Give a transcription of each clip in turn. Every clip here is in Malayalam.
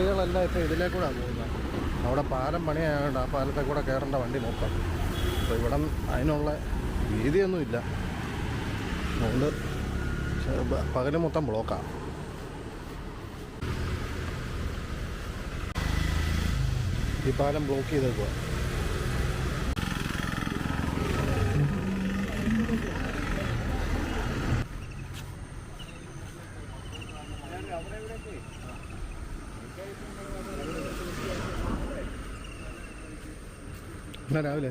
വണ്ടികളെല്ലാം ഇപ്പോൾ ഇതിലേക്കൂടെ പോകുന്നത്. അവിടെ പാലം പണിയായതുകൊണ്ട് ആ പാലത്തെ കൂടെ കയറേണ്ട വണ്ടി മൊത്തം. അപ്പോൾ ഇവിടെ അതിനുള്ള വീതിയൊന്നുമില്ല. അതുകൊണ്ട് പകൽ മൊത്തം ബ്ലോക്കാണ് ഈ പാലം ബ്ലോക്ക് ചെയ്തേക്കുക എന്നാ രാവിലെ.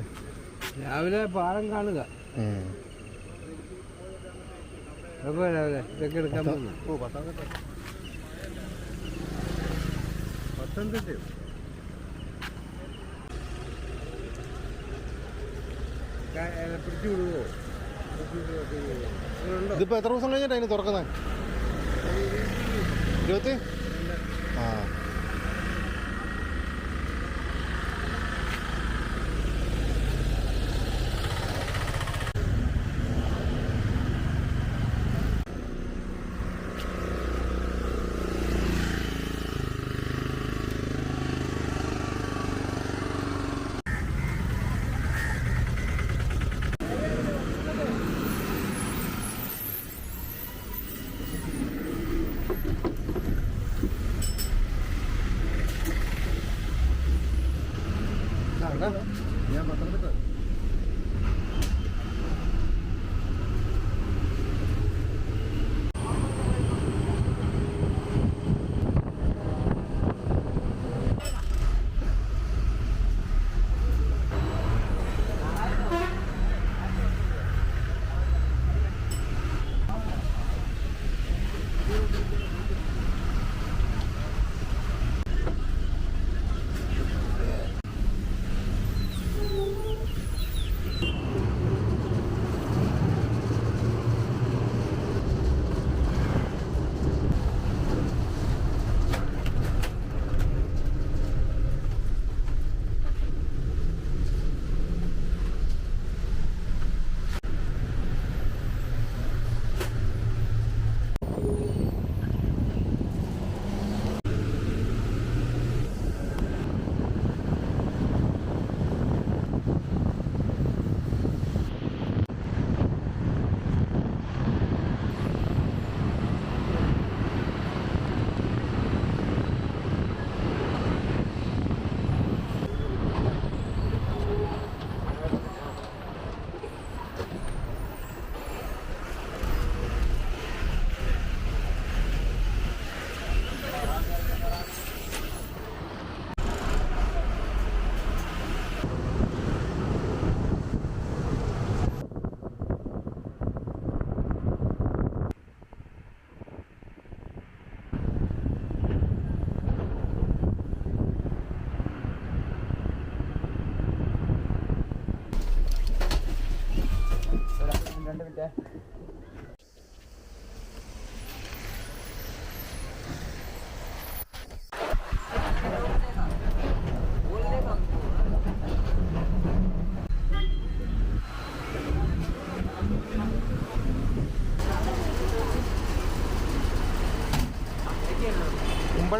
രാവിലെ പാലം കാണുക. ഇതിപ്പോ രാവിലെ? ഇതൊക്കെ എടുക്കാൻ പോകുന്നു? ഓ പത്തനംതിട്ട പത്തനംതിട്ടയോ പിടിച്ചു വിടുവോ? ഉണ്ടോ ഇതിപ്പോൾ എത്ര ദിവസം കഴിഞ്ഞിട്ടാണ് അതിന് തുറക്കുന്നത് ഇരുപത്തി? ആ.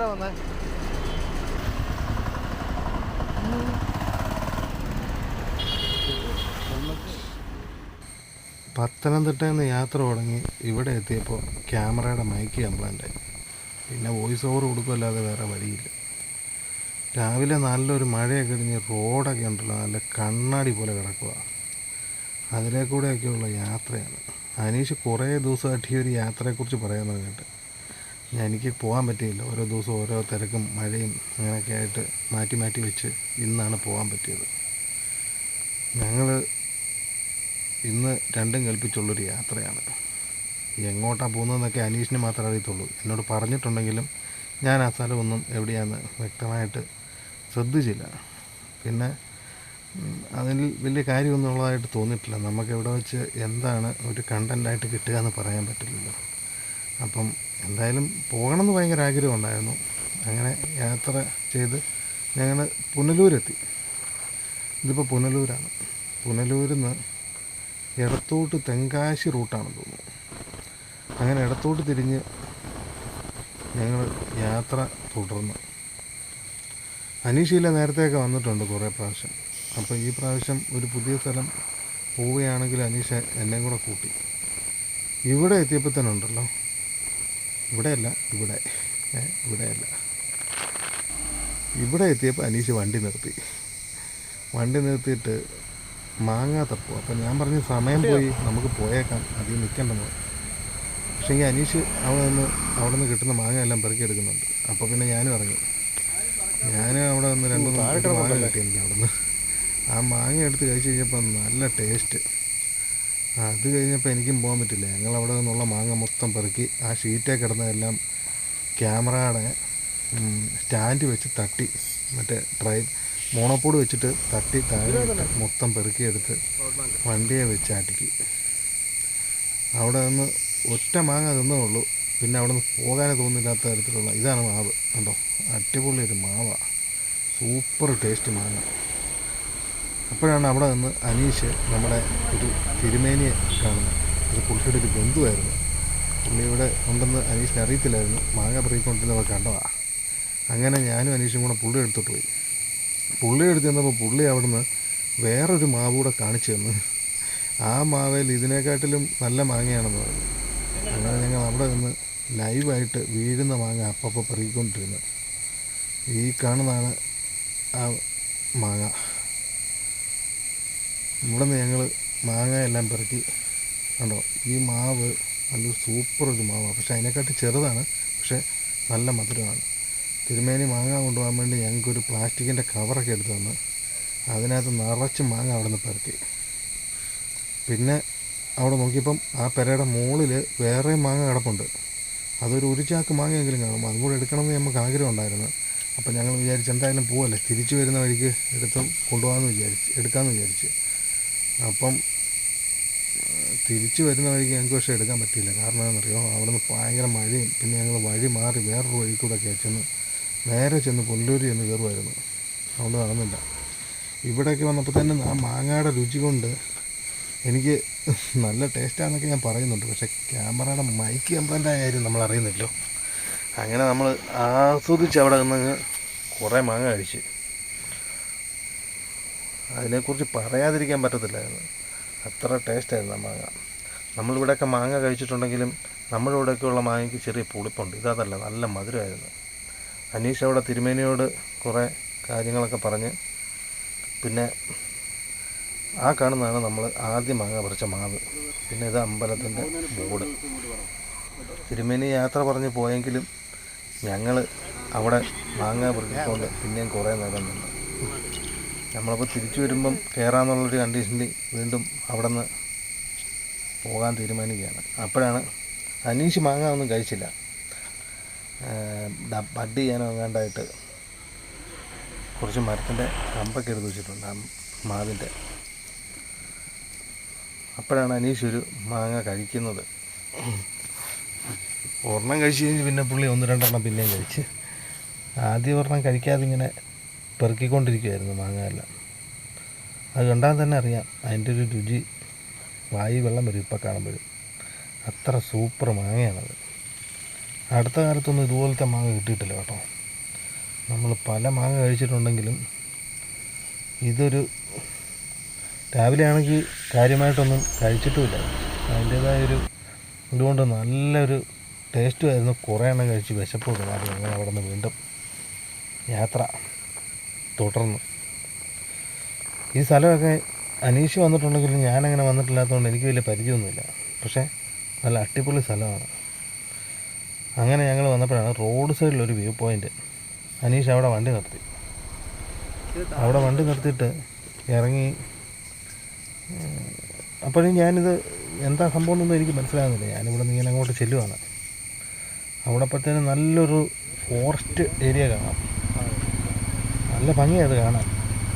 മുമ്പഴാ വന്നേ. പത്തനംതിട്ടയിൽ യാത്ര തുടങ്ങി ഇവിടെ എത്തിയപ്പോൾ ക്യാമറയുടെ മൈക്ക് കംപ്ലൈന്റ് ആയി. പിന്നെ വോയിസ് ഓവർ കൊടുക്കുമല്ലാതെ വേറെ വഴിയില്ല. രാവിലെ നല്ലൊരു മഴയൊക്കെ ഇടിഞ്ഞ് റോഡൊക്കെ ഉണ്ടല്ലോ നല്ല കണ്ണാടി പോലെ കിടക്കുക അതിലേക്കൂടെയൊക്കെയുള്ള യാത്രയാണ്. അനീഷ് കുറേ ദിവസമായിട്ട് ഈ ഒരു യാത്രയെക്കുറിച്ച് പറയാൻ തുടങ്ങിയിട്ട് എനിക്ക് പോകാൻ പറ്റിയില്ല. ഓരോ ദിവസവും ഓരോ തിരക്കും മഴയും അങ്ങനെയൊക്കെ ആയിട്ട് മാറ്റി മാറ്റി വെച്ച് ഇന്നാണ് പോകാൻ പറ്റിയത്. ഞങ്ങൾ ഇന്ന് രണ്ടും കൽപ്പിച്ചുള്ളൊരു യാത്രയാണ്. എങ്ങോട്ടാണ് പോകുന്നതെന്നൊക്കെ അനീഷിന് മാത്രമേ അറിയത്തുള്ളൂ. എന്നോട് പറഞ്ഞിട്ടുണ്ടെങ്കിലും ഞാൻ ആ സ്ഥലമൊന്നും എവിടെയാണെന്ന് വ്യക്തമായിട്ട് ശ്രദ്ധിച്ചില്ല. പിന്നെ അതിൽ വലിയ കാര്യമൊന്നും ഉള്ളതായിട്ട് തോന്നിയിട്ടില്ല. നമുക്ക് എവിടെ വെച്ച് എന്താണ് ഒരു കണ്ടന്റായിട്ട് കിട്ടുക എന്ന് പറയാൻ പറ്റില്ലല്ലോ. അപ്പം എന്തായാലും പോകണമെന്ന് ഭയങ്കര ആഗ്രഹമുണ്ടായിരുന്നു. അങ്ങനെ യാത്ര ചെയ്ത് ഞങ്ങൾ പുനലൂരെത്തി. ഇതിപ്പോൾ പുനലൂരാണ്. പുനലൂരിൽ നിന്ന് ഇടത്തോട്ട് തെങ്കാശി റൂട്ടാണെന്ന് തോന്നുന്നു. അങ്ങനെ ഇടത്തോട്ട് തിരിഞ്ഞ് ഞങ്ങൾ യാത്ര തുടർന്നു. അനീഷയിലെ നേരത്തെയൊക്കെ വന്നിട്ടുണ്ട് കുറേ പ്രാവശ്യം. അപ്പോൾ ഈ പ്രാവശ്യം ഒരു പുതിയ സ്ഥലം പോവുകയാണെങ്കിൽ അനീഷ എന്നെയും കൂടെ കൂട്ടി. ഇവിടെ എത്തിയപ്പോൾ തന്നെ ഉണ്ടല്ലോ. ഇവിടെയല്ല ഇവിടെ. ഇവിടെയല്ല. ഇവിടെ എത്തിയപ്പോൾ അനീഷ് വണ്ടി നിർത്തി. വണ്ടി നിർത്തിയിട്ട് മാങ്ങ തപ്പു അപ്പം ഞാൻ പറഞ്ഞു സമയം പോയി നമുക്ക് പോയേക്കാം. അധികം നിൽക്കണ്ടെന്ന്. പക്ഷേ ഈ അനീഷ് അവിടെ നിന്ന് അവിടെ നിന്ന് കിട്ടുന്ന മാങ്ങ എല്ലാം പെറുക്കി എടുക്കുന്നുണ്ട്. അപ്പോൾ പിന്നെ ഞാനും ഇറങ്ങി. ഞാൻ അവിടെ നിന്ന് രണ്ടു മൂന്ന് മാങ്ങ കിട്ടി എനിക്ക് അവിടെ നിന്ന് ആ മാങ്ങ എടുത്ത് കഴിച്ച് കഴിഞ്ഞപ്പോൾ നല്ല ടേസ്റ്റ് അത് കഴിഞ്ഞപ്പോൾ എനിക്കും പോകാൻ പറ്റില്ല. ഞങ്ങൾ അവിടെ നിന്നുള്ള മാങ്ങ മൊത്തം പെറുക്കി ആ ഷീറ്റേ കിടന്നതെല്ലാം ക്യാമറയുടെ സ്റ്റാൻഡ് വെച്ച് തട്ടി മറ്റേ ട്രൈ മോണോപ്പോഡ് വെച്ചിട്ട് തട്ടി താഴെ മൊത്തം പെറുക്കിയെടുത്ത് വണ്ടിയെ വെച്ച് ആട്ടിക്ക് അവിടെ നിന്ന് ഒറ്റ മാങ്ങ തിന്നേ ഉള്ളൂ. പിന്നെ അവിടെ നിന്ന് പോകാനേ തോന്നില്ലാത്ത തരത്തിലുള്ള ഇതാണ് മാവ്. കണ്ടോ? അടിപൊളി ഒരു മാവാണ് സൂപ്പർ ടേസ്റ്റ് മാങ്ങ. അപ്പോഴാണ് അവിടെ നിന്ന് അനീഷ് നമ്മുടെ ഒരു തിരുമേനിയെ കാണുന്നത്. ഒരു പുള്ളിയുടെ ഒരു ബന്ധുവായിരുന്നു. പുള്ളി ഇവിടെ ഉണ്ടെന്ന് അനീഷിന് അറിയത്തില്ലായിരുന്നു. മാങ്ങ പെറുക്കിക്കൊണ്ടിരുന്നപ്പോൾ കണ്ടതാ. അങ്ങനെ ഞാനും അനീഷും കൂടെ പുള്ളി എടുത്തിട്ട് പോയി. പുള്ളി എടുത്ത് ചെന്നപ്പോൾ പുള്ളി അവിടുന്ന് വേറൊരു മാവ് കൂടെ കാണിച്ചു തന്നു. ആ മാവേൽ ഇതിനെക്കാട്ടിലും നല്ല മാങ്ങയാണെന്ന് പറഞ്ഞു. അങ്ങനെ ഞങ്ങൾ അവിടെ നിന്ന് ലൈവായിട്ട് വീഴുന്ന മാങ്ങ അപ്പപ്പോൾ പെറുക്കിക്കൊണ്ടിരുന്നത്. ഈ കാണുന്നതാണ് ആ മാങ്ങ. ഇവിടെ നിന്ന് ഞങ്ങൾ മാങ്ങ എല്ലാം പെറുക്കി കണ്ടോ? ഈ മാവ് നല്ല സൂപ്പർ ഒരു മാവാണ് പക്ഷേ അതിനെക്കാട്ടി ചെറുതാണ്. പക്ഷേ നല്ല മധുരമാണ്. തിരുമേനി മാങ്ങ കൊണ്ടുപോകാൻ വേണ്ടി ഞങ്ങൾക്കൊരു പ്ലാസ്റ്റിക്കിന്റെ കവറൊക്കെ എടുത്തു തന്ന് അതിനകത്ത് നിറച്ച് മാങ്ങ അവിടെ നിന്ന് പെറുക്കി. പിന്നെ അവിടെ നോക്കിയപ്പം ആ പെരയുടെ മുകളിൽ വേറെ മാങ്ങ കിടപ്പുണ്ട്. അതൊരു ഒരു ചാക്ക് മാങ്ങയെങ്കിലും കാണും. അതും കൂടെ എടുക്കണമെന്ന് നമുക്ക് ആഗ്രഹം ഉണ്ടായിരുന്നു അപ്പം ഞങ്ങൾ വിചാരിച്ച് എന്തായാലും പോവല്ലേ? തിരിച്ചു വരുന്ന വഴിക്ക് എടുത്ത് കൊണ്ടുപോകാമെന്ന് വിചാരിച്ച് എടുക്കാമെന്ന് വിചാരിച്ച്. അപ്പം തിരിച്ചു വരുന്ന വഴിക്ക് ഞങ്ങൾക്ക് പക്ഷേ എടുക്കാൻ പറ്റിയില്ല. കാരണം എന്താണെന്നറിയോ? അവിടെ നിന്ന് ഭയങ്കര മഴയും പിന്നെ ഞങ്ങൾ വഴി മാറി വേറൊരു വഴി കൂടെ ഒക്കെ ചെന്ന് നേരെ ചെന്ന് പുല്ലൂരി എന്ന് കയറുമായിരുന്നു. അതുകൊണ്ട് നടന്നില്ല. ഇവിടേക്ക് വന്നപ്പോൾ തന്നെ ആ മാങ്ങയുടെ രുചി കൊണ്ട് എനിക്ക് നല്ല ടേസ്റ്റാണെന്നൊക്കെ ഞാൻ പറയുന്നുണ്ട്. പക്ഷേ ക്യാമറയുടെ മൈക്ക് കംപ്ലൈന്റ് കാര്യം നമ്മൾ അറിയുന്നില്ലോ. അങ്ങനെ നമ്മൾ ആസ്വദിച്ച് അവിടെ നിന്ന് കുറേ മാങ്ങ കഴിച്ച്. അതിനെക്കുറിച്ച് പറയാതിരിക്കാൻ പറ്റത്തില്ലായിരുന്നു. അത്ര ടേസ്റ്റായിരുന്നു ആ മാങ്ങ. നമ്മളിവിടെയൊക്കെ മാങ്ങ കഴിച്ചിട്ടുണ്ടെങ്കിലും നമ്മുടെ ഇവിടെയൊക്കെയുള്ള മാങ്ങയ്ക്ക് ചെറിയ പുളിപ്പുണ്ട്. ഇതതല്ല നല്ല മധുരമായിരുന്നു. അനീഷ് അവിടെ തിരുമേനിയോട് കുറേ കാര്യങ്ങളൊക്കെ പറഞ്ഞ് പിന്നെ ആ കാണുന്നതാണ് നമ്മൾ ആദ്യം മാങ്ങ പറിച്ച മാവ്. പിന്നെ ഇത് അമ്പലത്തിന്റെ ബോർഡ് തിരുമേനി യാത്ര പറഞ്ഞ് പോയെങ്കിലും ഞങ്ങൾ അവിടെ മാങ്ങ പറിക്കൊണ്ട് പിന്നെയും കുറേ നേരം നിന്നു. നമ്മളിപ്പോൾ തിരിച്ചു വരുമ്പം കയറാമെന്നുള്ളൊരു കണ്ടീഷനിൽ വീണ്ടും അവിടെ നിന്ന് പോകാൻ തീരുമാനിക്കുകയാണ്. അപ്പോഴാണ് അനീഷ് മാങ്ങ ഒന്നും കഴിച്ചില്ല ബഡ് ചെയ്യാനോ കുറച്ച് മരത്തിന്റെ കമ്പൊക്കെ എടുത്ത് വെച്ചിട്ടുണ്ട് ആ മാവിന്റെ അപ്പോഴാണ് അനീഷ് ഒരു മാങ്ങ കഴിക്കുന്നത്. ഒരെണ്ണം കഴിച്ച് കഴിഞ്ഞ് പിന്നെ പുള്ളി ഒന്ന് രണ്ടെണ്ണം പിന്നെയും കഴിച്ച്. ആദ്യം ഒരെണ്ണം കഴിക്കാതെ ഇങ്ങനെ പെറുക്കിക്കൊണ്ടിരിക്കുമായിരുന്നു മാങ്ങ എല്ലാം അത് കണ്ടാൽ തന്നെ അറിയാം അതിന്റെ ഒരു രുചി. വായി വെള്ളം വരും ഇപ്പം കാണുമ്പോഴും. അത്ര സൂപ്പർ മാങ്ങയാണത്. അടുത്ത കാലത്തൊന്നും ഇതുപോലത്തെ മാങ്ങ കിട്ടിയിട്ടില്ല കേട്ടോ. നമ്മൾ പല മാങ്ങ കഴിച്ചിട്ടുണ്ടെങ്കിലും ഇതൊരു രാവിലെ ആണെങ്കിൽ കാര്യമായിട്ടൊന്നും കഴിച്ചിട്ടുമില്ല. അതിന്റേതായൊരു ഇതുകൊണ്ട് നല്ലൊരു ടേസ്റ്റുമായിരുന്നു കുറേ എണ്ണം കഴിച്ച് വിശപ്പൊക്കെ മാറി. അങ്ങനെ അവിടെ നിന്ന് വീണ്ടും യാത്ര. തുടർന്നു. ഈ സ്ഥലമൊക്കെ അനീഷ് വന്നിട്ടുണ്ടെങ്കിലും ഞാനങ്ങനെ വന്നിട്ടില്ലാത്തതുകൊണ്ട് എനിക്ക് വലിയ പരിചയമൊന്നുമില്ല. പക്ഷേ നല്ല അടിപൊളി സ്ഥലമാണ്. അങ്ങനെ ഞങ്ങൾ വന്നപ്പോഴാണ് റോഡ് സൈഡിലൊരു വ്യൂ പോയിന്റ് അനീഷ് അവിടെ വണ്ടി നിർത്തി. അവിടെ വണ്ടി നിർത്തിയിട്ട് ഇറങ്ങി അപ്പോഴും ഞാനിത് എന്താ സംഭവം എന്നൊന്നും എനിക്ക് മനസ്സിലാകുന്നില്ല. ഞാനിവിടെ നിന്ന് ഇങ്ങനെ അങ്ങോട്ട് ചെല്ലുവാണ്. അവിടെ അപ്പോഴത്തേനും നല്ലൊരു ഫോറസ്റ്റ് ഏരിയ കാണാം. നല്ല ഭംഗിയാണ് അത് കാണാൻ.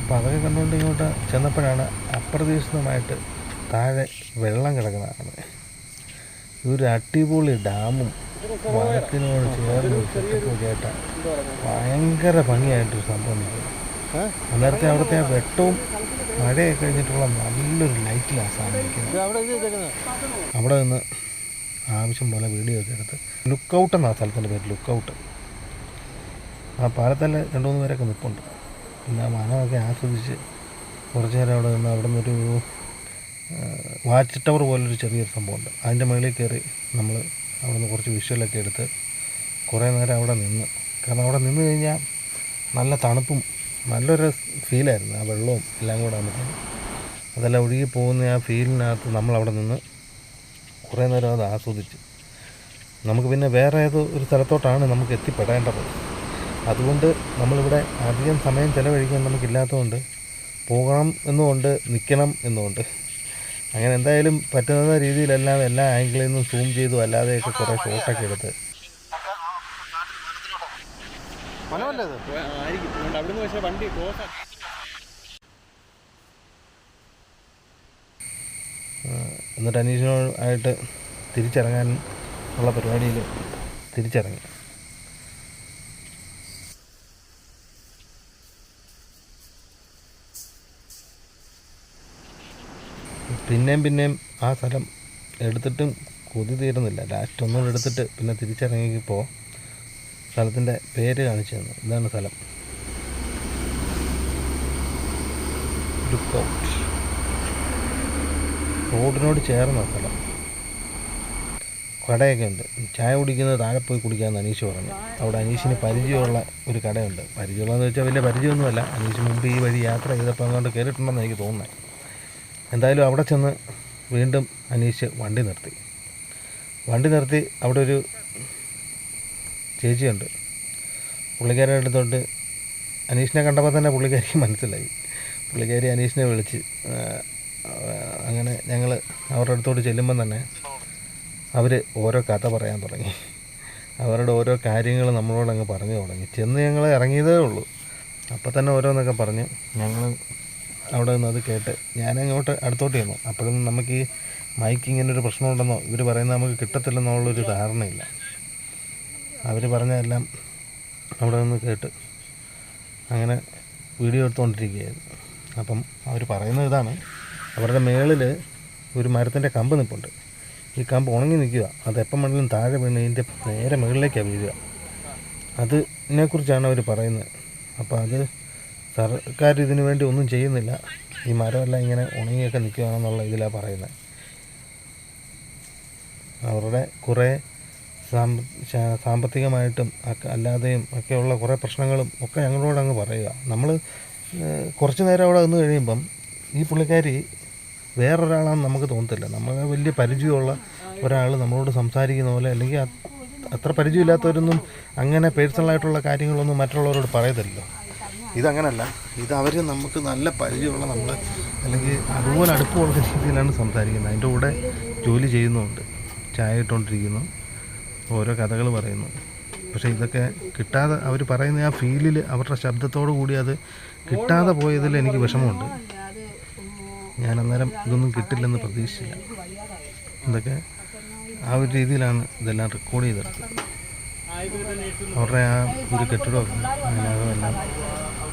അപ്പോൾ അതൊക്കെ കണ്ടുകൊണ്ട് ഇങ്ങോട്ട് ചെന്നപ്പോഴാണ് അപ്രതീക്ഷിതമായിട്ട് താഴെ വെള്ളം കിടക്കുന്നതാണ് ഇതൊരു അടിപൊളി ഡാമും വനത്തിനോട് ചേർന്ന് ആയിട്ട് ഭയങ്കര ഭംഗിയായിട്ടൊരു സംഭവം അന്നേരത്തെ അവിടുത്തെ ആ വെട്ടവും മഴയൊക്കെ കഴിഞ്ഞിട്ടുള്ള നല്ലൊരു ലൈറ്റിലാണ് സാധനം ഇരിക്കുന്നത് അവിടെ നിന്ന് ആവശ്യം പോലെ വീഡിയോ ഒക്കെ എടുത്ത് ലുക്ക് ഔട്ട് എന്നാണ് സ്ഥലത്തിന്റെ പേര് ലുക്ക് ഔട്ട്. ആ പാലത്തല്ല രണ്ടു മൂന്ന് പേരൊക്കെ നിൽപ്പുണ്ട്. പിന്നെ മനമൊക്കെ ആസ്വദിച്ച് കുറച്ച് നേരം അവിടെ നിന്ന് അവിടെ നിന്നൊരു വാച്ച് ടവർ പോലൊരു ചെറിയൊരു സംഭവമുണ്ട്. അതിന്റെ മുകളിൽ കയറി നമ്മൾ അവിടെ നിന്ന് കുറച്ച് വിഷ്വലൊക്കെ എടുത്ത് കുറേ നേരം അവിടെ നിന്ന്. കാരണം അവിടെ നിന്ന് കഴിഞ്ഞാൽ നല്ല തണുപ്പും നല്ലൊരു ഫീലായിരുന്നു. ആ വെള്ളവും എല്ലാം കൂടെ നമുക്ക് അതെല്ലാം ഒഴുകി പോകുന്ന ആ ഫീലിനകത്ത് നമ്മളവിടെ നിന്ന് കുറേ നേരം അത് ആസ്വദിച്ച്. നമുക്ക് പിന്നെ വേറെ ഏതോ ഒരു സ്ഥലത്തോട്ടാണ് നമുക്ക് എത്തിപ്പെടേണ്ടത്. അതുകൊണ്ട് നമ്മളിവിടെ അധികം സമയം ചിലവഴിക്കാൻ നമുക്കില്ലാത്തതുകൊണ്ട് പോകണം എന്നുകൊണ്ട് നിൽക്കണം എന്നുകൊണ്ട്. അങ്ങനെ എന്തായാലും പറ്റുന്ന രീതിയിലെല്ലാം എല്ലാ ആംഗിളിൽ നിന്നും സൂം ചെയ്തു അല്ലാതെയൊക്കെ കുറേ ഷോട്ടൊക്കെ എടുത്ത്. എന്നിട്ട് അനീഷിനോ ആയിട്ട് തിരിച്ചിറങ്ങാൻ ഉള്ള പരിപാടിയിൽ തിരിച്ചിറങ്ങി. പിന്നെയും പിന്നെയും ആ സ്ഥലം എടുത്തിട്ടും കൊതി തീരുന്നില്ല. ലാസ്റ്റ് ഒന്നുകൂടെ എടുത്തിട്ട് പിന്നെ തിരിച്ചിറങ്ങിയപ്പോൾ സ്ഥലത്തിന്റെ പേര് കാണിച്ചു തന്നു. ഇതാണ് സ്ഥലം. റോഡിനോട് ചേർന്ന സ്ഥലം. കടയൊക്കെ ഉണ്ട് ചായ കുടിക്കുന്നത് താഴെ പോയി കുടിക്കാമെന്ന് അനീഷ് പറഞ്ഞു. അവിടെ അനീഷിന് പരിചയമുള്ള ഒരു കടയുണ്ട്. പരിചയമുള്ളതെന്ന് വെച്ചാൽ വലിയ പരിചയമൊന്നുമല്ല. അനീഷ് മുമ്പ് ഈ വഴി യാത്ര ചെയ്തപ്പോൾ അങ്ങോട്ട് കയറിയിട്ടുണ്ടെന്ന് എനിക്ക് തോന്നുന്നത്. എന്തായാലും അവിടെ ചെന്ന് വീണ്ടും അനീഷ് വണ്ടി നിർത്തി. വണ്ടി നിർത്തി അവിടെ ഒരു ചേച്ചിയുണ്ട്. പുള്ളിക്കാരുടെ അടുത്തോട്ട് അനീഷിനെ കണ്ടപ്പോൾ തന്നെ പുള്ളിക്കാരിക്ക് മനസ്സിലായി. പുള്ളിക്കാരി അനീഷിനെ വിളിച്ച് അങ്ങനെ ഞങ്ങൾ അവരുടെ അടുത്തോട്ട് ചെല്ലുമ്പം തന്നെ അവർ ഓരോ കഥ പറയാൻ തുടങ്ങി. അവരുടെ ഓരോ കാര്യങ്ങൾ നമ്മളോട് അങ്ങ് പറഞ്ഞു തുടങ്ങി. ചെന്ന് ഞങ്ങൾ ഇറങ്ങിയതേ ഉള്ളൂ. അപ്പം തന്നെ ഓരോന്നൊക്കെ പറഞ്ഞ്. ഞങ്ങൾ അവിടെ നിന്ന് അത് കേട്ട് ഞാൻ അങ്ങോട്ട് അടുത്തോട്ട് ചെന്നു. അപ്പോഴും നമുക്ക് ഈ മൈക്ക് ഇങ്ങനെ ഒരു പ്രശ്നമുണ്ടെന്നോ ഇവർ പറയുന്നത് നമുക്ക് കിട്ടത്തില്ലെന്നുള്ളൊരു ധാരണയില്ല. അവർ പറഞ്ഞതെല്ലാം അവിടെ നിന്ന് കേട്ട് അങ്ങനെ വീഡിയോ എടുത്തുകൊണ്ടിരിക്കുകയായിരുന്നു. അപ്പം അവർ പറയുന്നത് ഇതാണ്. അവരുടെ മേളിൽ ഒരു മരത്തിന്റെ കമ്പ് നിൽപ്പുണ്ട് ഈ കമ്പ് ഉണങ്ങി നിൽക്കുക. അത് എപ്പം വേണമെങ്കിലും താഴെ വീണ് ഇതിന്റെ നേരെ മുകളിലേക്കാണ് വീഴുക. അതിനെക്കുറിച്ചാണ് അവർ പറയുന്നത്. അപ്പോൾ അത് സർക്കാർ ഇതിനു വേണ്ടി ഒന്നും ചെയ്യുന്നില്ല. ഈ മരമെല്ലാം ഇങ്ങനെ ഉണങ്ങിയൊക്കെ നിൽക്കുകയാണെന്നുള്ള ഇതിലാണ് പറയുന്നത് അവരുടെ കുറേ സാമ്പത്തികമായിട്ടും ഒക്കെ അല്ലാതെയും ഒക്കെയുള്ള കുറേ പ്രശ്നങ്ങളും ഒക്കെ ഞങ്ങളോട് അങ്ങ് പറയുക. നമ്മൾ കുറച്ച് നേരം അവിടെ നിന്ന് കഴിയുമ്പം ഈ പുള്ളിക്കാരി വേറൊരാളാണെന്ന് നമുക്ക് തോന്നത്തില്ല. നമ്മൾ വലിയ പരിചയമുള്ള ഒരാൾ നമ്മളോട് സംസാരിക്കുന്ന പോലെ അല്ലെങ്കിൽ അത് അത്ര പരിചയമില്ലാത്തവരൊന്നും അങ്ങനെ പേഴ്സണലായിട്ടുള്ള കാര്യങ്ങളൊന്നും മറ്റുള്ളവരോട് പറയത്തില്ലല്ലോ. ഇതങ്ങനല്ല. ഇത് അവർ നമുക്ക് നല്ല പരിചയമുള്ള നമ്മൾ അല്ലെങ്കിൽ അതുപോലെ അടുപ്പമുള്ള രീതിയിലാണ് സംസാരിക്കുന്നത്. അതിന്റെ കൂടെ ജോലി ചെയ്യുന്നുമുണ്ട് ചായ ഇട്ടുകൊണ്ടിരിക്കുന്നു. ഓരോ കഥകൾ പറയുന്നു. പക്ഷേ ഇതൊക്കെ കിട്ടാതെ അവർ പറയുന്ന ആ ഫീലിൽ അവരുടെ ശബ്ദത്തോടു കൂടി അത് കിട്ടാതെ പോയതിൽ എനിക്ക് വിഷമമുണ്ട്. ഞാൻ അന്നേരം ഇതൊന്നും കിട്ടില്ലെന്ന് പ്രതീക്ഷിച്ചില്ല. ഇതൊക്കെ ആ ഒരു രീതിയിലാണ് ഇതെല്ലാം റെക്കോർഡ് ചെയ്തെടുത്തത്. അവരുടെ ആ ഒരു കെട്ടിടമൊക്കെ അതിനകമെല്ലാം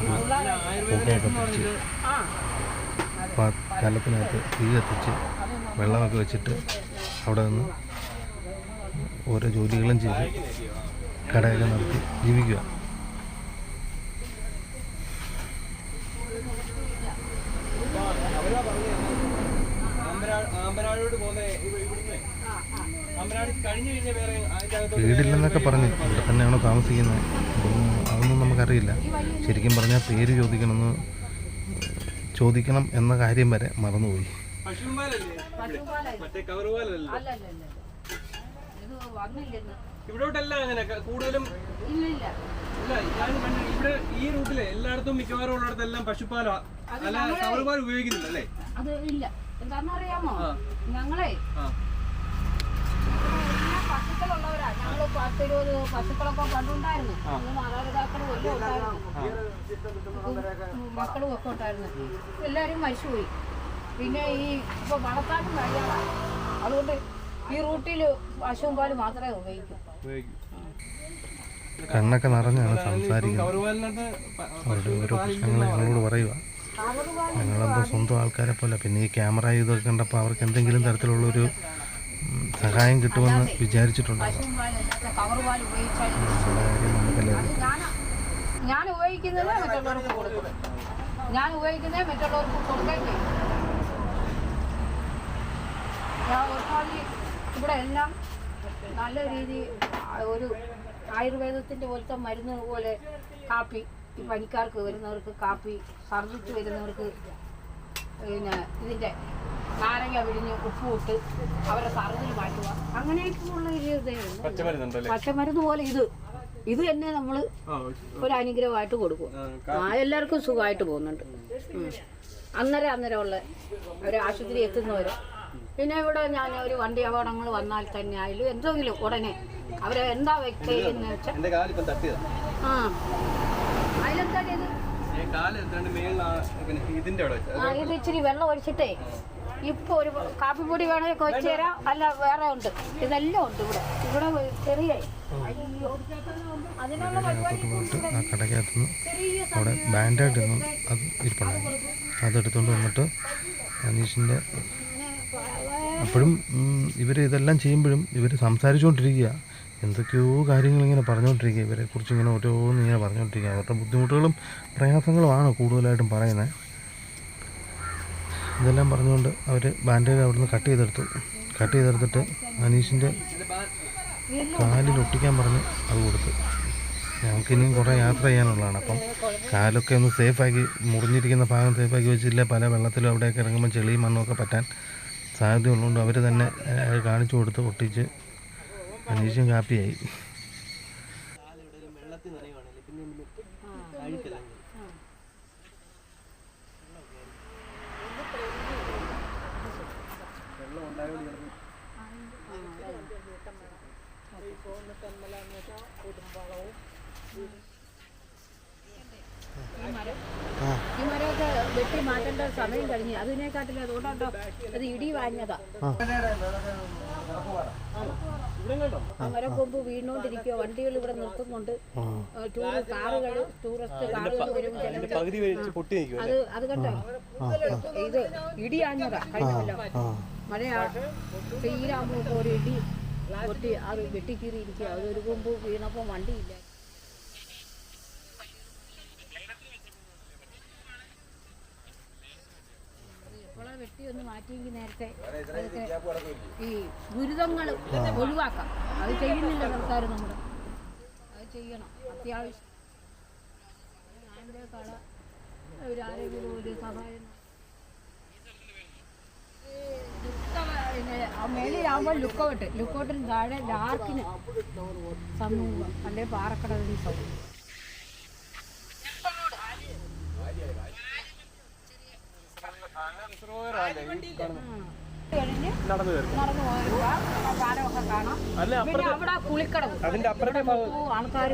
പുകയൊക്കെ പിടിച്ച് കലത്തിനകത്ത് തീ കത്തിച്ച് വെള്ളമൊക്കെ വെച്ചിട്ട് അവിടെ നിന്ന് ഓരോ ജോലികളും ചെയ്ത് കടയൊക്കെ നടത്തി ജീവിക്കുക ആമ്പരാടോട് പോകുന്ന ഇവിടുന്ന് ആമ്പരാട് കഴിഞ്ഞു കഴിഞ്ഞാൽ വേറെ അതിന്റെ അകത്ത് വീടില്ലെന്നൊക്കെ പറഞ്ഞു. ഇവിടെ തന്നെയാണോ താമസിക്കുന്നത്? അതൊന്നും അതൊന്നും നമുക്കറിയില്ല. ശരിക്കും പറഞ്ഞാൽ പേര് ചോദിക്കണമെന്ന് ചോദിക്കണം എന്ന കാര്യം വരെ മറന്നുപോയി. ഇവിടോട്ടെല്ലാം അങ്ങനെ കൂടുതലും ഇവിടെ ഈ റൂട്ടിലെ എല്ലായിടത്തും മിക്കവാറും ഉള്ളിടത്തെല്ലാം പശുപ്പാലാ. അല്ല കവറുപാൽ ഉപയോഗിക്കുന്നില്ല അല്ലേ? അത് ഇല്ല. എന്താണെന്നറിയാമോ. ഞങ്ങളെ പശുക്കളുള്ളവരാ. ഞങ്ങൾ പത്തിരുപത് പശുക്കളൊക്കെ പണ്ടുണ്ടായിരുന്നു മാതാപിതാക്കളും എല്ലാം ഉണ്ടായിരുന്നു. മക്കളും ഒക്കെ ഉണ്ടായിരുന്നു. എല്ലാവരും മരിച്ചുപോയി പിന്നെ ഈ ഇപ്പൊ വളർത്താനും കഴിയാറാണ് അതുകൊണ്ട് ഈ റൂട്ടിൽ പശുവും പാൽ മാത്രമേ ഉപയോഗിക്കൂ. കണ്ണൊക്കെ നിറഞ്ഞാണ് സംസാരിക്കുന്നത്. അവരുടെ ഓരോ പ്രശ്നങ്ങൾ ഞങ്ങളോട് പറയുക. ഞങ്ങളെന്തോ സ്വന്തം ആൾക്കാരെ പോലെ. പിന്നെ ഈ ക്യാമറ ഇതൊക്കെ കണ്ടപ്പോൾ അവർക്ക് എന്തെങ്കിലും തരത്തിലുള്ളൊരു സഹായം കിട്ടുമെന്ന്. കാണാം ഞാൻ ഉപയോഗിക്കുന്നത് മറ്റുള്ളവർക്ക് കൊടുക്കും. ഞാൻ ഉപയോഗിക്കുന്നത് മറ്റുള്ളവർക്ക് കൊടുക്കുകയും ചെയ്യും. ഞാൻ ഒരുപാട് ഇവിടെ എല്ലാം നല്ല രീതി ഒരു ആയുർവേദത്തിന്റെ പോലത്തെ മരുന്ന് പോലെ കാപ്പി പനിക്കാർക്ക് വരുന്നവർക്ക് കാപ്പി ഛർദ്ദിച്ച് വരുന്നവർക്ക് പിന്നെ ഇതിന്റെ നാരങ്ങ പിഴിഞ്ഞ് ഉപ്പ് ഇട്ട് അവരെ തറഞ്ഞിൽ മാറ്റുക അങ്ങനെയൊക്കെയുള്ള ഒരു ഇതേ ഉള്ളൂ. പച്ചമരുന്ന് പോലെ ഇത്. ഇത് തന്നെ നമ്മൾ ഒരു അനുഗ്രഹമായിട്ട് കൊടുക്കും. ആ, എല്ലാവർക്കും സുഖമായിട്ട് പോകുന്നുണ്ട്. അന്നേരം അന്നേരം ഉള്ള ഒരു ആശുപത്രി എത്തുന്നവര്. പിന്നെ ഇവിടെ ഞാൻ ഒരു വണ്ടി അപകടങ്ങൾ വന്നാൽ തന്നെ ആയാലും എന്തെങ്കിലും ഉടനെ അവരെ എന്താ ചെയ്യുന്ന വെച്ചാൽ ആ. അതിലെന്താ ഇതിന്റെ ഇത് ഇച്ചിരി വെള്ളം ഒഴിച്ചിട്ടേ. ഇപ്പൊ ഒരു കാപ്പിപ്പൊടി വേണമെങ്കിൽ വെച്ച് തരാം. അല്ല വേറെ ഉണ്ട്. ഇതെല്ലാം ഉണ്ട് ഇവിടെ. ഇവിടെ ചെറിയ പോയിട്ട് ആ അവിടെ ബാൻഡായിട്ട് അത് ഇരിപ്പുണ്ടായിരുന്നു അതെടുത്തുകൊണ്ട് വന്നിട്ട് അനീഷിന്റെ അപ്പോഴും ഇവർ ഇതെല്ലാം ചെയ്യുമ്പോഴും ഇവർ സംസാരിച്ചുകൊണ്ടിരിക്കുക എന്തൊക്കെയോ കാര്യങ്ങളിങ്ങനെ പറഞ്ഞുകൊണ്ടിരിക്കുക. ഇവരെ കുറിച്ച് ഇങ്ങനെ ഓരോന്ന് ഇങ്ങനെ പറഞ്ഞുകൊണ്ടിരിക്കുക. അവരുടെ ബുദ്ധിമുട്ടുകളും പ്രയാസങ്ങളുമാണ് കൂടുതലായിട്ടും പറയുന്നത്. ഇതെല്ലാം പറഞ്ഞുകൊണ്ട് അവർ ബാൻഡേജ് അവിടുന്ന് കട്ട് ചെയ്തെടുത്തു. കട്ട് ചെയ്തെടുത്തിട്ട് അനീഷിന്റെ കാലിൽ ഒട്ടിക്കാൻ പറഞ്ഞ് അത് കൊടുത്തു. ഞങ്ങൾക്ക് ഇനിയും കുറേ യാത്ര ചെയ്യാനുള്ളതാണ്. അപ്പം കാലൊക്കെ ഒന്ന് സേഫാക്കി മുറിഞ്ഞിരിക്കുന്ന ഭാഗം സേഫാക്കി വെച്ചില്ല പല വെള്ളത്തിലും അവിടെയൊക്കെ ഇറങ്ങുമ്പോൾ ചെളിയും മണ്ണുമൊക്കെ പറ്റാൻ സാധ്യതയുള്ളതുകൊണ്ട് അവർ തന്നെ കാണിച്ചു കൊടുത്ത് ഒട്ടിച്ച് അനീഷും കാപ്പിയായി. വെട്ടി മാറ്റേണ്ട സമയം കഴിഞ്ഞ്. അതിനെക്കാട്ടില്ല അതുകൊണ്ടോ അത് ഇടി വാഞ്ഞതാ ഇവിടെ കേട്ടോ ആ മരം കൊമ്പ് വീണോണ്ടിരിക്കുക വണ്ടികൾ ഇവിടെ നിർത്തുന്നുണ്ട്. ടൂർ കാറുകൾ ടൂറിസ്റ്റ് കാറുകൾ വരും അത് അത് കണ്ടോ? ഇത് ഇടിയാഞ്ഞതാ കഴിഞ്ഞല്ലോ മഴയാ. തീരാകുമ്പോൾ ഒരു ഇടി പൊട്ടി അത് വെട്ടിക്കീറിയിരിക്കുക അതൊരു കൊമ്പ് വീണപ്പോൾ വണ്ടിയില്ല. ഇപ്പോഴാ വെട്ടി ഒന്ന് മാറ്റിയെങ്കിൽ നേരത്തെ ഈ ദുരിതങ്ങൾ ഒഴിവാക്കാം. അത് ചെയ്യുന്നില്ല സർക്കാർ നമ്മൾ അത് ചെയ്യണം. അത്യാവശ്യം. ഞാന്റെ ഒരു ആരെങ്കിലും ഒരു സഹായം. മേലെയാകുമ്പോൾ ലുക്കൗട്ട്. ലുക്കൗട്ടിന് താഴെ ഡാർക്കിന് സമൂഹം അല്ലെ പാറക്കടലിന് സമൂഹം കഴിഞ്ഞ് നടന്നു അല്ല അതിന്റെ അപ്പുറത്തെ ഭാഗം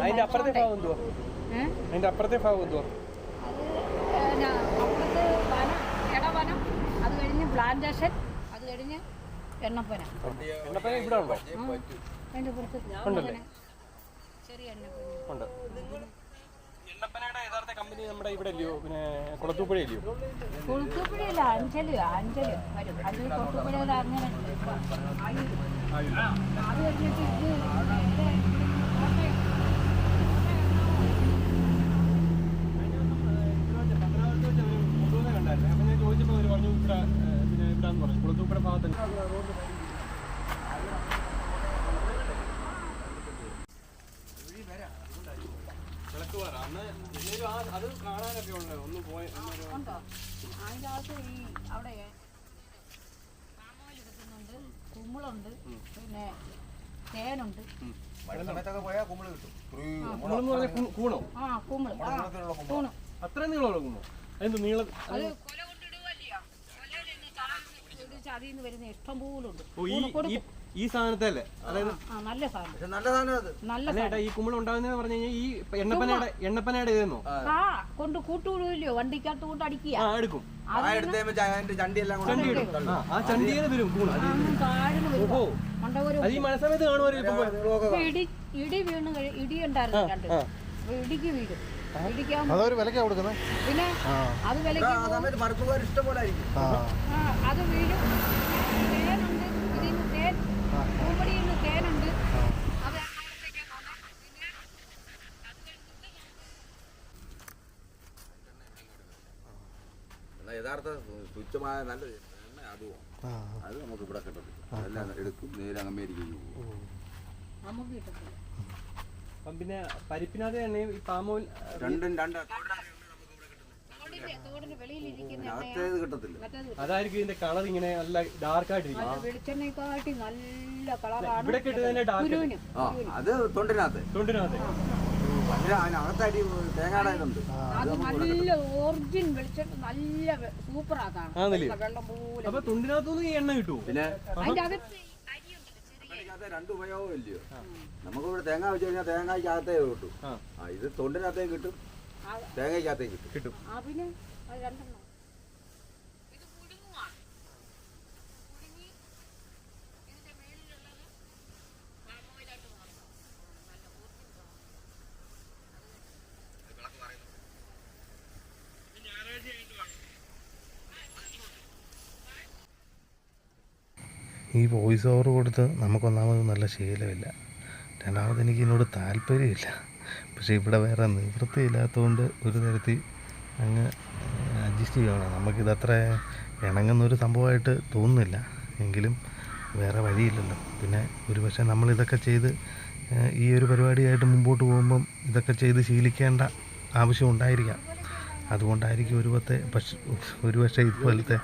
അതിന്റെ അപ്പുറത്തെ ഭാഗം എന്തുവാ? അതിന്റെ അപ്പുറത്തെ ഭാഗം എന്തുവാ? അത് പിന്നെ അപ്പുറത്ത് വനം ഇടവനം. അത് കഴിഞ്ഞ് പ്ലാന്റേഷൻ. അത് കഴിഞ്ഞ് എണ്ണപ്പന. എണ്ണപ്പന ഇവിടെ ഉണ്ടോ അതിന്റെ പുറത്ത് ചെറിയ എണ്ണപ്പന. ഉണ്ട്. യഥാർത്ഥ കമ്പനി നമ്മുടെ ഇവിടെ ഇല്ലയോ പിന്നെ കുളത്തൂപ്പുഴ ഇല്ലയോ കുളത്തൂപ്പുഴയില്ല അഞ്ചൽ അഞ്ചൽ വരും. അത് കൊളുത്തുപുഴയിൽ അങ്ങനെ അത് കഴിഞ്ഞിട്ട് ഇത് ചോദിച്ചപ്പോൾ അവർ പറഞ്ഞു ഇവിടെ പിന്നെ ഇവിടെ പറഞ്ഞു കുളത്തൂപ്പുഴ ഭാഗത്ത് വിളക്കുപാറ അന്ന് എന്നൊരു ആ അത് കാണാനൊക്കെ ഉണ്ട്? ഒന്ന് പോയ ഒന്നൊരു ഉണ്ടോ? അതിന്റെ ഈ അവിടെ പാമോയിൽ എടുക്കുന്നുണ്ട് കുമ്പിളുണ്ട് പിന്നെ തേനുണ്ട്. കുളമെന്ന് പറഞ്ഞാൽ കൂ- കൂണോ? ആ കുമ്പിൾ ആ കൂണ്. അത്രയും നീളമുള്ള കൂണോ? അതിന്റെ നീളം? അത് കൊല കൊണ്ടിടുവല്ലയോ? കൊലയിൽ നിന്ന് താഴെ ഇടിച്ച് അതിൽ നിന്ന് വരുന്ന ഇഷ്ടം പോലുണ്ട്. ഓ ഈ ഈ ഈ സാധനത്തല്ലേ? അതായത് നല്ല സാധനം. നല്ല സാധനം അത്. നല്ല അല്ല ഏട്ടാ ഈ കുമ്പിൾ ഉണ്ടാകുന്നതെന്ന് പറഞ്ഞു കഴിഞ്ഞാൽ ഈ എണ്ണപ്പനയുടെ എണ്ണപ്പനയുടെ ഇതെന്നോ ആ. കൊണ്ട് കൂട്ടുവിടുവല്ലയോ വണ്ടിക്കകത്ത് കൊണ്ട് അടിക്കുക. ആ എടുക്കും. ആ എടുത്ത് അതിന്റെ ചണ്ടി എല്ലാം കൂടെ ചണ്ടി ഇടും. ആ ആ ചണ്ടിയിൽ വരും കൂണ് താഴ്ന്നു വരും. ഓഹോ. അത് ഈ മഴ സമയത്ത് ഇപ്പം ഇടി ഇടി വീണ് കഴി ഇടി ഉണ്ടായിരുന്നു രണ്ട്. അപ്പൊ ഇടിക്ക് വീഴും. ഇടിക്കാൻ അതൊരു വിലക്കാണ് കൊടുക്കുന്നത്. പിന്നെ അത് വിലക്ക് ആ സമയത്ത് മറുപ്പുകാർ ഇഷ്ടം പോലെ ആയിരിക്കും. ആ. ആ അത് വീഴും തേനുണ്ട് ഇതിൽ നിന്ന് തേൻ പൂമ്പടിയിൽ നിന്ന് തേനുണ്ട് അത് എറണാകുളത്തേക്കാ പോകുന്നത്. പിന്നെ അത് കഴിഞ്ഞിട്ട് യഥാർത്ഥ തുച്ഛമായ നല്ല എണ്ണ അതുമാണ് അത് നമുക്ക് ഇവിടെ കിട്ടത്തില്ല അതെല്ലാം എടുക്കും നേരെ അമേരിക്കയിൽ പോകും നമുക്ക് കിട്ടത്തില്ല. അപ്പം പിന്നെ പരിപ്പിനകത്ത് എണ്ണയും ഈ പാമോയിൽ രണ്ടും രണ്ട് അതായിരിക്കും ഇതിന്റെ കളർ ഇങ്ങനെ നല്ല ഡാർക്ക് ആയിട്ടിരിക്കും ഇവിടെ കിട്ടുന്നതിന്റെ ഡാർക്ക്. അത് തൊണ്ടിനകത്ത്. തൊണ്ടിനകത്ത്. അത് നല്ല ഒറിജിൻ വെളിച്ചെണ്ണ നല്ല സൂപ്പറാക്കാണ് ആണല്ലേ? വെള്ളം പോലെ അപ്പൊ തൊണ്ടിനകത്തുനിന്ന് ഈ എണ്ണ കിട്ടുമോ പിന്നെ അതിന്റെ അകത്ത് രണ്ട് ഉപയോഗം ഇല്ലയോ? തേങ്ങ വെച്ച് കഴിഞ്ഞാൽ തേങ്ങയ്ക്കകത്തേ കിട്ടും. ആ. ആ ഇത് തൊണ്ടിനകത്തേ കിട്ടും. തേങ്ങയ്ക്കകത്തേ കിട്ടും. കിട്ടും. ആ പിന്നെ അത് രണ്ടെണ്ണം ഇത് പുഴുങ്ങുവാണ് പുഴുങ്ങി ഇതിന്റെ മേളിലുള്ളത് പാമോയിലായിട്ട് മാറും നല്ല ഊർജം ഈ വോയിസ് ഓവർ കൊടുത്ത് നമുക്കൊന്നാമത് നല്ല ശീലമില്ല. രണ്ടാമത് എനിക്ക് ഇതിനോട് താല്പര്യമില്ല. പക്ഷേ ഇവിടെ വേറെ നിവൃത്തിയില്ലാത്തതുകൊണ്ട് ഒരു തരത്തിൽ അങ്ങ് അഡ്ജസ്റ്റ് ചെയ്യണം. നമുക്കിതത്ര ഇണങ്ങുന്നൊരു സംഭവമായിട്ട് തോന്നുന്നില്ല. എങ്കിലും വേറെ വഴിയില്ലല്ലോ. പിന്നെ ഒരു പക്ഷേ നമ്മളിതൊക്കെ ചെയ്ത് ഈ ഒരു പരിപാടിയായിട്ട് മുമ്പോട്ട് പോകുമ്പം ഇതൊക്കെ ചെയ്ത് ശീലിക്കേണ്ട ആവശ്യം ഉണ്ടായിരിക്കാം. അതുകൊണ്ടായിരിക്കും ഒരുപത്തെ പക്ഷെ ഒരുപക്ഷെ ഇതുപോലത്തെ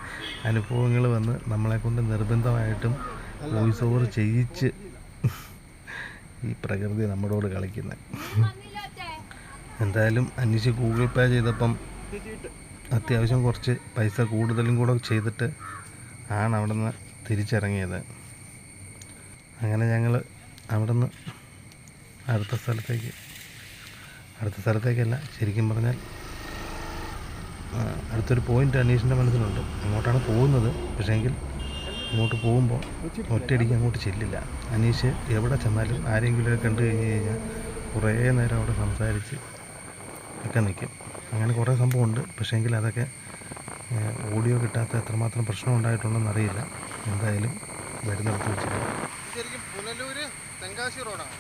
അനുഭവങ്ങൾ വന്ന് നമ്മളെക്കൊണ്ട് നിർബന്ധമായിട്ടും വോയിസ് ഓവർ ചെയ്യിച്ച് ഈ പ്രകൃതി നമ്മളോട് കളിക്കുന്നത് എന്തായാലും അന്വേഷിച്ച് ഗൂഗിൾ പേ ചെയ്തപ്പം അത്യാവശ്യം കുറച്ച് പൈസ കൂടുതലും കൂടെ ചെയ്തിട്ട് ആണ് അവിടെ നിന്ന് തിരിച്ചിറങ്ങിയത്. അങ്ങനെ ഞങ്ങൾ അവിടെ നിന്ന് അടുത്ത സ്ഥലത്തേക്ക് അടുത്ത സ്ഥലത്തേക്കല്ല ശരിക്കും പറഞ്ഞാൽ അടുത്തൊരു പോയിന്റ് അനീഷിന്റെ മനസ്സിലുണ്ട്. അങ്ങോട്ടാണ് പോകുന്നത്. പക്ഷേങ്കിൽ അങ്ങോട്ട് പോകുമ്പോൾ ഒറ്റയടിക്ക് അങ്ങോട്ട് ചെല്ലില്ല. അനീഷ് എവിടെ ചെന്നാലും ആരെങ്കിലുമൊക്കെ കണ്ടു കഴിഞ്ഞ് കഴിഞ്ഞാൽ കുറേ നേരം അവിടെ സംസാരിച്ച് ഒക്കെ നിൽക്കും അങ്ങനെ കുറേ സംഭവമുണ്ട്. പക്ഷേങ്കിൽ അതൊക്കെ ഓഡിയോ കിട്ടാത്ത എത്രമാത്രം പ്രശ്നം ഉണ്ടായിട്ടുണ്ടെന്ന് അറിയില്ല. എന്തായാലും വരുന്നിടത്ത് വെച്ചിട്ട് ശരിക്കും പുനലൂര് തെങ്കാശി റോഡാണ്?